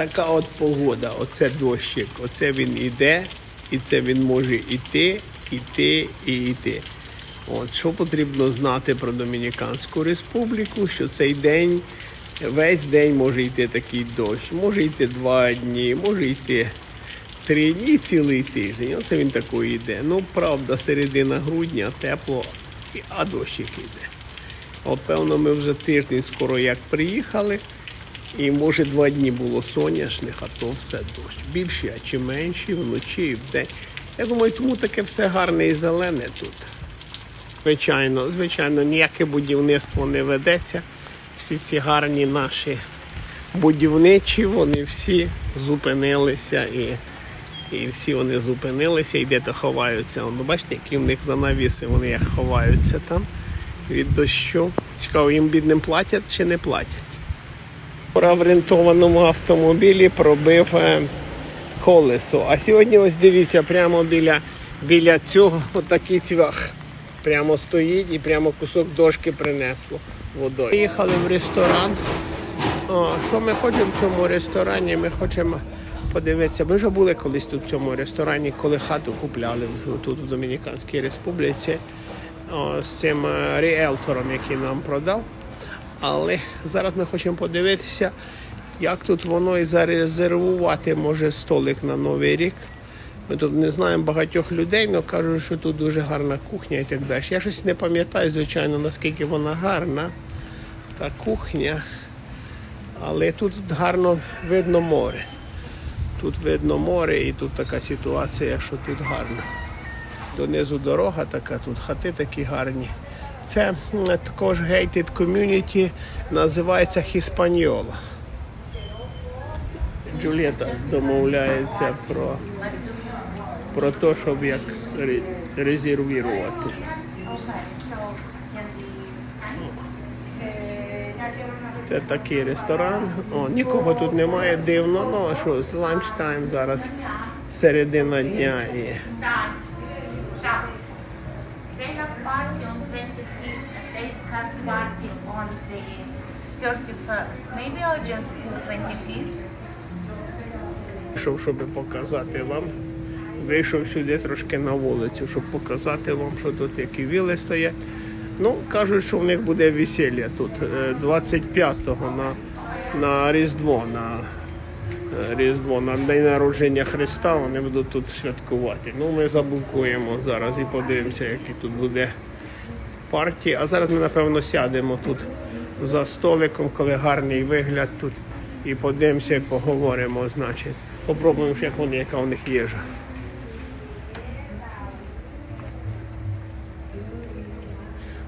така от погода, оце дощик, оце він іде, і це він може іти, іти і йти. От, що потрібно знати про Домініканську республіку, що цей день, весь день може йти такий дощ, може йти два дні, може йти три дні, цілий тиждень. Оце він такий йде. Ну, правда, середина грудня, тепло, а дощик йде. От, певно, ми вже тиждень скоро як приїхали. І може два дні було соняшних, а то все дощ. Більші, а чи менші, вночі і вдень. Я думаю, тому таке все гарне і зелене тут. Звичайно, звичайно, ніяке будівництво не ведеться. Всі ці гарні наші будівничі, вони всі зупинилися і, і всі вони зупинилися і де-то ховаються. Воно, бачите, які в них занавіси, вони як ховаються там від дощу. Цікаво, їм бідним платять чи не платять. В автомобілі пробив е, колесо. А сьогодні ось дивіться, прямо біля, біля цього отакий цвях. Прямо стоїть і прямо кусок дошки принесло водою. Приїхали в ресторан. О, що ми хочемо в цьому ресторані? Ми хочемо подивитися. Ми вже були колись тут в цьому ресторані, коли хату купляли тут в Домініканській Республіці о, з цим е, ріелтором, який нам продав. Але зараз ми хочемо подивитися, як тут воно і зарезервувати може столик на Новий рік. Ми тут не знаємо багатьох людей, але кажуть, що тут дуже гарна кухня і так далі. Я щось не пам'ятаю, звичайно, наскільки вона гарна, та кухня. Але тут гарно видно море. Тут видно море і тут така ситуація, що тут гарно. Донизу дорога така, тут хати такі гарні. Це також gated community, називається Хіспаньола. Джулієта домовляється про, про те, щоб як ре- резервувати. Це такий ресторан. О, нікого тут немає дивно. Ну а що, з ланчтайм зараз середина дня і 31st. Maybe I'll just do 25th. вийшов, щоб показати вам. Вийшов сюди трошки на вулицю, щоб показати вам, що тут які віли стоять. Ну, кажуть, що в них буде весілля тут е, 25-го на, на Різдво, на е, Різдво, на день народження Христа. Вони будуть тут святкувати. Ну, ми забукуємо зараз і подивимося, який тут буде партії. А зараз ми, напевно, сядемо тут за столиком, коли гарний вигляд тут. І подивимося і поговоримо, значить. Попробуємо, як вони, яка у них їжа.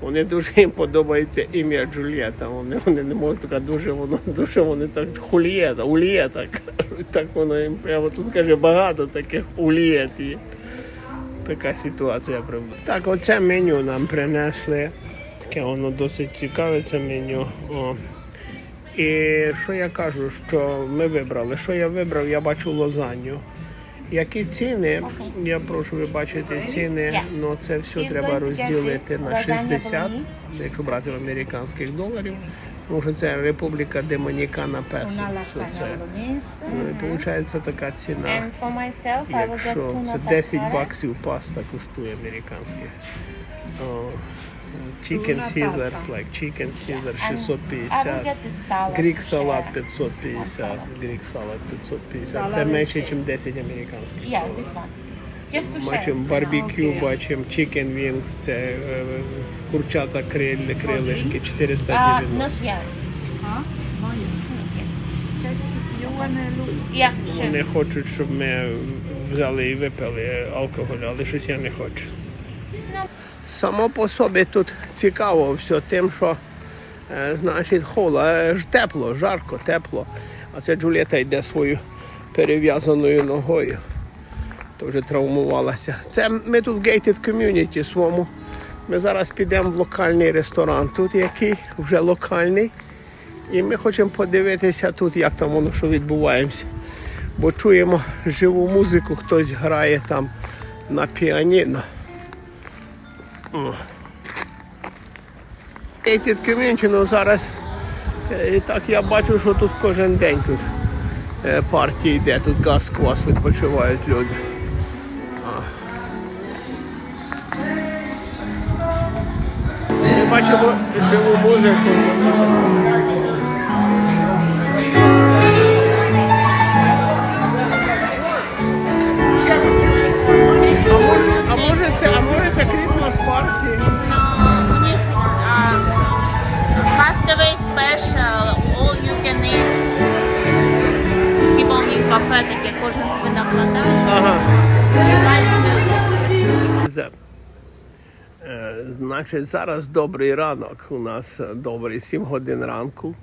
Вони дуже їм подобається ім'я Джульєта. Вони, вони не можуть така дуже воно дуже вони так хулієта, улієта кажуть. Так воно їм прямо тут каже багато таких улієт є. Така ситуація. Так, оце меню нам принесли. Таке воно досить цікаве, це меню. О. І що я кажу, що ми вибрали? Що я вибрав? Я бачу лозанню. Які ціни? Я прошу ви бачити ціни, але це все треба розділити на 60, якщо брати в американських доларів. Тому що це Республіка Домінікана Песо. Це? Ну, і виходить така ціна. Якщо це 10 баксів паста коштує американських. Chicken Caesars, like chicken Caesar I 650. get salad. Грік салат share. 550. Грік салат 550. Це менше, ніж 10 американських. Share. Бачимо барбекю, бачимо chicken wings, це е, курчата криль, крилишки Uh, 490. not yet. Yeah, sure. Вони хочуть, щоб ми взяли і випили алкоголь, але щось я не хочу. Само по собі тут цікаво все тим, що е, значить холо, е, ж тепло, жарко, тепло. А це Джулієта йде свою перев'язаною ногою. Вже травмувалася. Це ми тут gated community своєму. Ми зараз підемо в локальний ресторан. Тут який вже локальний. І ми хочемо подивитися тут, як там воно що відбувається. Бо чуємо живу музику, хтось грає там на піаніно. О. Gated community, ну зараз е, і так я бачу, що тут кожен день тут е, партія йде. Тут газ квас відпочивають люди. Ми бачимо живу музику. Christmas парті? У них Castaway Special, all you can eat. Типа у них кафе таке, кожен собі накладає. Ага. Е, Значить, зараз добрий ранок. У нас е, добрий 7 годин ранку.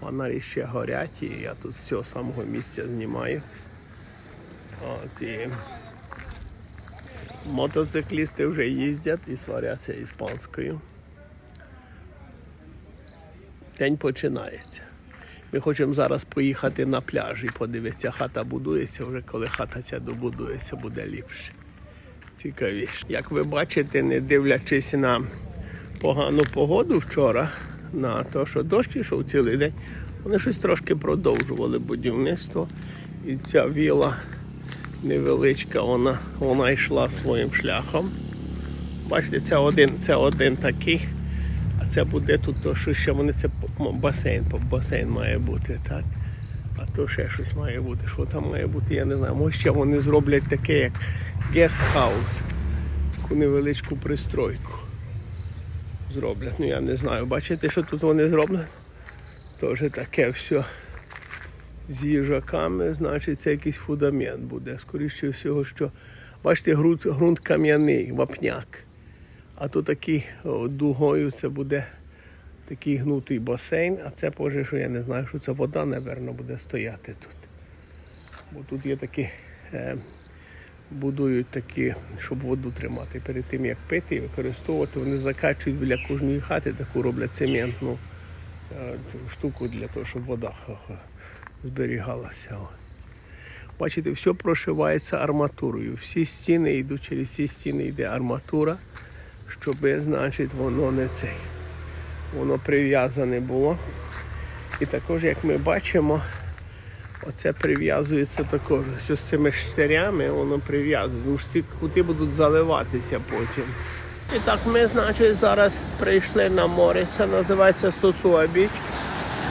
Фонарі ще горять, і я тут з цього самого місця знімаю. От, і мотоциклісти вже їздять і сваряться іспанською. День починається. Ми хочемо зараз поїхати на пляж і подивитися, хата будується, вже коли хата ця добудується, буде ліпше. Цікавіше. Як ви бачите, не дивлячись на погану погоду вчора, на те, що дощ ішов цілий день, вони щось трошки продовжували будівництво. І ця віла невеличка, вона, вона йшла своїм шляхом. Бачите, це один, це один такий. А це буде тут, то що ще вони це басейн, басейн має бути, так? А то ще щось має бути. Що там має бути, я не знаю. Може ще вони зроблять таке, як гестхаус, таку невеличку пристройку. Зроблять. Ну я не знаю. Бачите, що тут вони зроблять? Теж таке все з їжаками, значить, це якийсь фундамент буде. Скоріше всього, що бачите, ґрунт, ґрунт кам'яний, вапняк. А то такий дугою це буде такий гнутий басейн, а це поже, що я не знаю, що це вода, напевно, буде стояти тут. Бо тут є такі, е, будують такі, щоб воду тримати. Перед тим як пити і використовувати, вони закачують біля кожної хати, таку роблять цементну е, штуку для того, щоб вода зберігалася. Бачите, все прошивається арматурою. Всі стіни йдуть, через всі стіни йде арматура, щоб, значить, воно не цей. Воно прив'язане було. І також, як ми бачимо, оце прив'язується також. Все з цими штирями воно прив'язується. Тому ці кути будуть заливатися потім. І так ми, значить, зараз прийшли на море. Це називається Сосуа-Біч.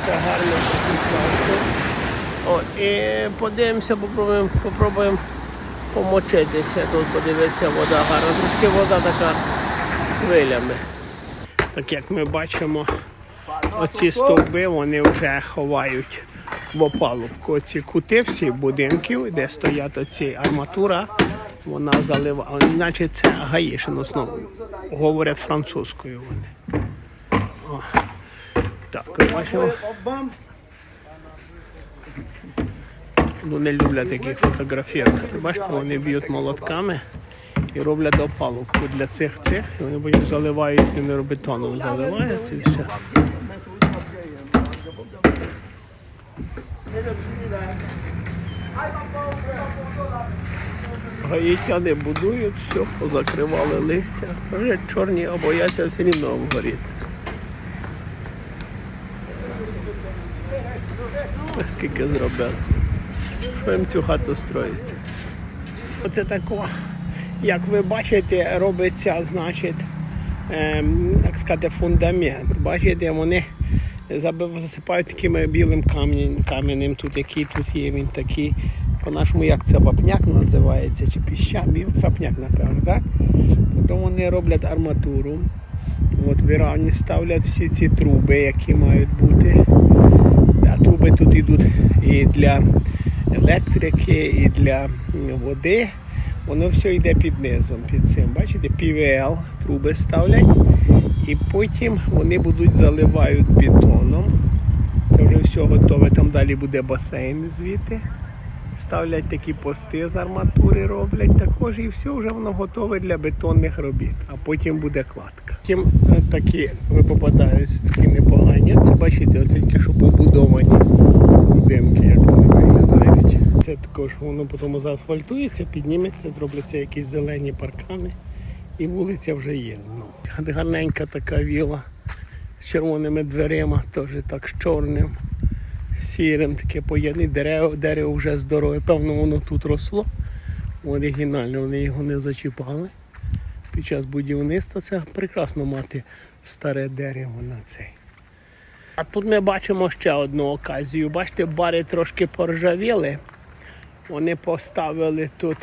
Це гарно. О, і подивимося, попробуємо, попробуємо помочитися. Тут подивитися, вода гарна. Трошки вода така з хвилями. Так як ми бачимо, оці стовби вони вже ховають в опалубку. Ці кути всі будинків, де стоять оці арматура, вона заливає. Значить, це гаїшин основно. Говорять французькою вони. О. Так, бачимо. Ну, не люблять таких фотографувати. Бачите, вони б'ють молотками і роблять опалубку для цих цих. І вони потім заливають і не бетоном заливають і все. Гаїтяни будують, все, позакривали листя. Вже чорні а бояться все рівно обгоріти. Скільки зробили. Їм цю хату строїти? Оце тако, як ви бачите, робиться, значить, ем, так сказати, фундамент. Бачите, вони засипають таким білим камінь, каменем, тут який тут є, він такий. По-нашому, як це вапняк називається, чи піщаний, вапняк, напевно, так? Потім вони роблять арматуру. От виравні ставлять всі ці труби, які мають бути. А труби тут йдуть і для електрики, і для води. Воно все йде під низом, під цим. Бачите, PVL труби ставлять, і потім вони будуть заливають бетоном. Це вже все готове. Там далі буде басейн звідти. Ставлять такі пости з арматури, роблять також, і все вже воно готове для бетонних робіт. А потім буде кладка. Потім е, такі ви такі непогані. Це бачите, оце тільки що побудовані будинки, як вони виглядають. Це також воно потім заасфальтується, підніметься, зробляться якісь зелені паркани, і вулиця вже є знову. Гарненька така віла з червоними дверима, теж так з чорним. Сірим таке поєдне дерево, дерево вже здорове. Певно, воно тут росло. Оригінально вони його не зачіпали. Під час будівництва це прекрасно мати старе дерево на цей. А тут ми бачимо ще одну оказію. Бачите, бари трошки поржавіли. Вони поставили тут.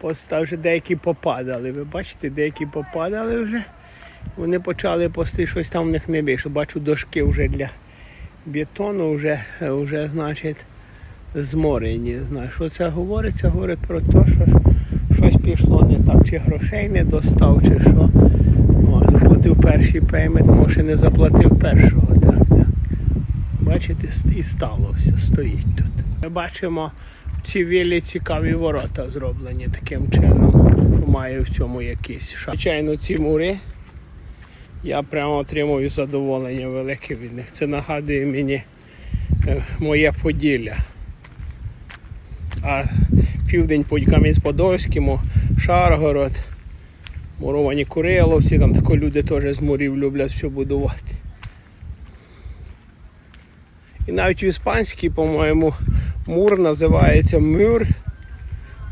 Постав, вже деякі попадали. Ви бачите, деякі попадали вже. Вони почали пости, щось там в них не вийшло. Бачу, дошки вже для бетону вже, вже значить, зморені. Знаю, що це говорить? Це говорить про те, що щось пішло не так, чи грошей не достав, чи що. О, заплатив перший пеймент, може не заплатив першого. Так, так. Бачите, і стало все, стоїть тут. Ми бачимо в цій віллі цікаві ворота зроблені таким чином, що має в цьому якийсь шаг. Звичайно, ці мури. Я прямо отримую задоволення велике від них. Це нагадує мені е, моє Поділля. А південь по Кам'янець-Подольському, Шаргород, муровані Куриловці, там тако люди теж з мурів люблять все будувати. І навіть в іспанській, по-моєму, мур називається мюр.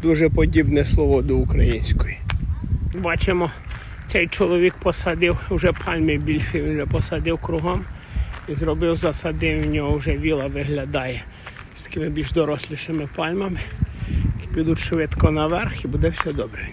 Дуже подібне слово до української. Бачимо, цей чоловік посадив вже пальми більше, він вже посадив кругом і зробив, засадив, в нього вже віла виглядає з такими більш дорослішими пальмами, підуть швидко наверх і буде все добре.